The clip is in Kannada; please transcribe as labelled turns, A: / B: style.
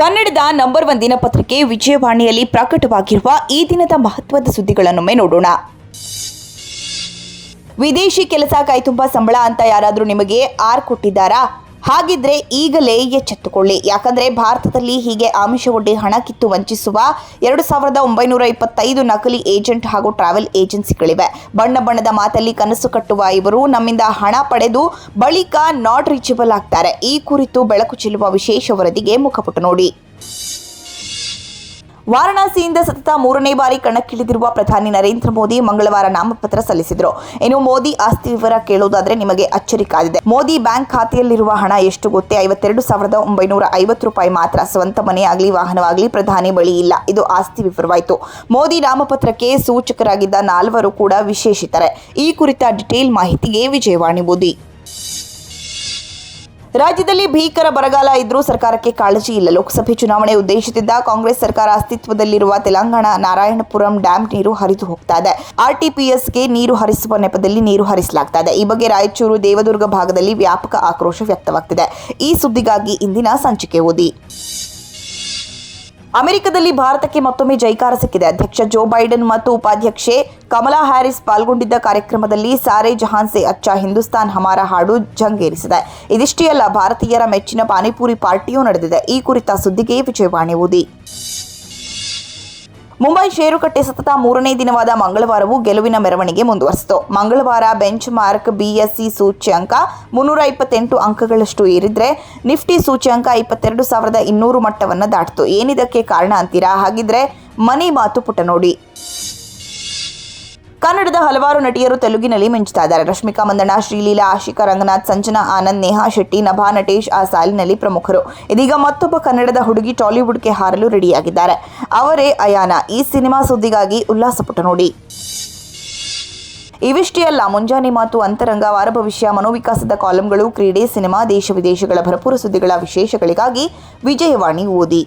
A: ಕನ್ನಡದ ನಂಬರ್ ಒನ್ ದಿನಪತ್ರಿಕೆ ವಿಜಯವಾಣಿಯಲ್ಲಿ ಪ್ರಕಟವಾಗಿರುವ ಈ ದಿನದ ಮಹತ್ವದ ಸುದ್ದಿಗಳನ್ನೊಮ್ಮೆ ನೋಡೋಣ. ವಿದೇಶಿ ಕೆಲಸ ಕೈತುಂಬ ಸಂಬಳ ಅಂತ ಯಾರಾದರೂ ನಿಮಗೆ ಆರ್ ಕೊಟ್ಟಿದ್ದಾರಾ? ಹಾಗಿದ್ರೆ ಈಗಲೇ ಎಚ್ಚೆತ್ತುಕೊಳ್ಳಿ. ಯಾಕಂದ್ರೆ ಭಾರತದಲ್ಲಿ ಹೀಗೆ ಆಮಿಷವೊಡ್ಡಿ ಹಣ ಕಿತ್ತು ವಂಚಿಸುವ ಎರಡು ಸಾವಿರದ ಒಂಬೈನೂರ ಇಪ್ಪತ್ತೈದು ನಕಲಿ ಏಜೆಂಟ್ ಹಾಗೂ ಟ್ರಾವೆಲ್ ಏಜೆನ್ಸಿಗಳಿವೆ. ಬಣ್ಣ ಬಣ್ಣದ ಮಾತಲ್ಲಿ ಕನಸು ಕಟ್ಟುವ ಇವರು ನಮ್ಮಿಂದ ಹಣ ಪಡೆದು ಬಳಿಕ ನಾಟ್ ರೀಚಬಲ್ ಆಗ್ತಾರೆ. ಈ ಕುರಿತು ಬೆಳಕು ಚೆಲ್ಲುವ ವಿಶೇಷ ವರದಿಗೆ ಮುಖಪುಟ ನೋಡಿ. ವಾರಣಾಸಿಯಿಂದ ಸತತ ಮೂರನೇ ಬಾರಿ ಕಣಕ್ಕಿಳಿದಿರುವ ಪ್ರಧಾನಿ ನರೇಂದ್ರ ಮೋದಿ ಮಂಗಳವಾರ ನಾಮಪತ್ರ ಸಲ್ಲಿಸಿದರು. ಇನ್ನು ಮೋದಿ ಆಸ್ತಿ ವಿವರ ಕೇಳೋದಾದರೆ ನಿಮಗೆ ಅಚ್ಚರಿ ಕಾದಿದೆ. ಮೋದಿ ಬ್ಯಾಂಕ್ ಖಾತೆಯಲ್ಲಿರುವ ಹಣ ಎಷ್ಟು ಗೊತ್ತೇ? ಐವತ್ತೆರಡು ಸಾವಿರದ ಒಂಬೈನೂರ ಐವತ್ತು ರೂಪಾಯಿ ಮಾತ್ರ. ಸ್ವಂತ ಮನೆಯಾಗಲಿ ವಾಹನವಾಗಲಿ ಪ್ರಧಾನಿ ಬಳಿ ಇಲ್ಲ. ಇದು ಆಸ್ತಿ ವಿವರವಾಯಿತು. ಮೋದಿ ನಾಮಪತ್ರಕ್ಕೆ ಸೂಚಕರಾಗಿದ್ದ ನಾಲ್ವರು ಕೂಡ ವಿಶೇಷಿತರೆ. ಈ ಕುರಿತ ಡಿಟೇಲ್ ಮಾಹಿತಿಗೆ ವಿಜಯವಾಣಿ ಮೋದಿ. ರಾಜ್ಯದಲ್ಲಿ ಭೀಕರ ಬರಗಾಲ ಇದ್ರೂ ಸರ್ಕಾರಕ್ಕೆ ಕಾಳಜಿ ಇಲ್ಲ. ಲೋಕಸಭೆ ಚುನಾವಣೆ ಉದ್ದೇಶದಿಂದ ಕಾಂಗ್ರೆಸ್ ಸರ್ಕಾರ ಅಸ್ತಿತ್ವದಲ್ಲಿರುವ ತೆಲಂಗಾಣ ನಾರಾಯಣಪುರಂ ಡ್ಯಾಂ ನೀರು ಹರಿದು ಹೋಗ್ತಾ ಇದೆ. ಆರ್ಟಿಪಿಎಸ್ಗೆ ನೀರು ಹರಿಸುವ ನೆಪದಲ್ಲಿ ನೀರು ಹರಿಸಲಾಗ್ತಾ ಇದೆ. ಈ ಬಗ್ಗೆ ರಾಯಚೂರು ದೇವದುರ್ಗ ಭಾಗದಲ್ಲಿ ವ್ಯಾಪಕ ಆಕ್ರೋಶ ವ್ಯಕ್ತವಾಗ್ತಿದೆ. ಈ ಸುದ್ದಿಗಾಗಿ ಇಂದಿನ ಸಂಚಿಕೆ ಓದಿ. ಅಮೆರಿಕದಲ್ಲಿ ಭಾರತಕ್ಕೆ ಮತ್ತೊಮ್ಮೆ ಜೈಕಾರ ಸಿಕ್ಕಿದೆ. ಅಧ್ಯಕ್ಷ ಜೋ ಬೈಡನ್ ಮತ್ತು ಉಪಾಧ್ಯಕ್ಷೆ ಕಮಲಾ ಹ್ಯಾರಿಸ್ ಪಾಲ್ಗೊಂಡಿದ್ದ ಕಾರ್ಯಕ್ರಮದಲ್ಲಿ ಸಾರೆ ಜಹಾನ್ ಸೆ ಅಚ್ಚಾ ಹಿಂದೂಸ್ತಾನ್ ಹಮಾರ ಹಾಡು ಜಂಗೇರಿಸಿದೆ. ಇದಿಷ್ಟೇ ಅಲ್ಲ, ಭಾರತೀಯರ ಮೆಚ್ಚಿನ ಪಾನಿಪುರಿ ಪಾರ್ಟಿಯೂ ನಡೆದಿದೆ. ಈ ಕುರಿತ ಸುದ್ದಿಗೆ ವಿಜಯವಾಣಿ ಓದಿ. ಮುಂಬೈ ಷೇರುಕಟ್ಟೆ ಸತತ ಮೂರನೇ ದಿನವಾದ ಮಂಗಳವಾರವೂ ಗೆಲುವಿನ ಮೆರವಣಿಗೆ ಮುಂದುವರಿಸಿತು. ಮಂಗಳವಾರ ಬೆಂಚ್ ಮಾರ್ಕ್ ಬಿಎಸ್ಸಿ ಸೂಚ್ಯಂಕ ಮುನ್ನೂರ ಇಪ್ಪತ್ತೆಂಟು ಅಂಕಗಳಷ್ಟು ಏರಿದ್ರೆ ನಿಫ್ಟಿ ಸೂಚ್ಯಂಕ ಇಪ್ಪತ್ತೆರಡು ಸಾವಿರದ ಇನ್ನೂರು ಮಟ್ಟವನ್ನು ದಾಟಿತು. ಏನಿದಕ್ಕೆ ಕಾರಣ ಅಂತೀರಾ? ಹಾಗಿದ್ರೆ ಮನಿ ಮಾತು ಪುಟ ನೋಡಿ. ಕನ್ನಡದ ಹಲವಾರು ನಟಿಯರು ತೆಲುಗಿನಲ್ಲಿ ಮಿಂಚುತ್ತಾ ಇದ್ದಾರೆ ರಶ್ಮಿಕಾ ಮಂದಣ್ಣ, ಶ್ರೀಲೀಲಾ, ಆಶಿಕಾ ರಂಗನಾಥ್, ಸಂಜನಾ ಆನಂದ್, ನೇಹಾ ಶೆಟ್ಟಿ, ನಭಾ ನಟೇಶ್ ಆ ಸಾಲಿನಲ್ಲಿ ಪ್ರಮುಖರು. ಇದೀಗ ಮತ್ತೊಬ್ಬ ಕನ್ನಡದ ಹುಡುಗಿ ಟಾಲಿವುಡ್ಗೆ ಹಾರಲು ರೆಡಿಯಾಗಿದ್ದಾರೆ. ಅವರೇ ಅಯಾನ. ಈ ಸಿನಿಮಾ ಸುದ್ದಿಗಾಗಿ ಉಲ್ಲಾಸ ಪುಟ ನೋಡಿ. ಇವಿಷ್ಟೇ ಅಲ್ಲ, ಮುಂಜಾನೆ ಮಾತು, ಅಂತರಂಗ, ವಾರ ಭವಿಷ್ಯ, ಮನೋವಿಕಾಸದ ಕಾಲಂಗಳು, ಕ್ರೀಡೆ, ಸಿನಿಮಾ, ದೇಶ ವಿದೇಶಗಳ ಭರಪೂರ ಸುದ್ದಿಗಳ ವಿಶೇಷಗಳಿಗಾಗಿ ವಿಜಯವಾಣಿ ಓದಿ.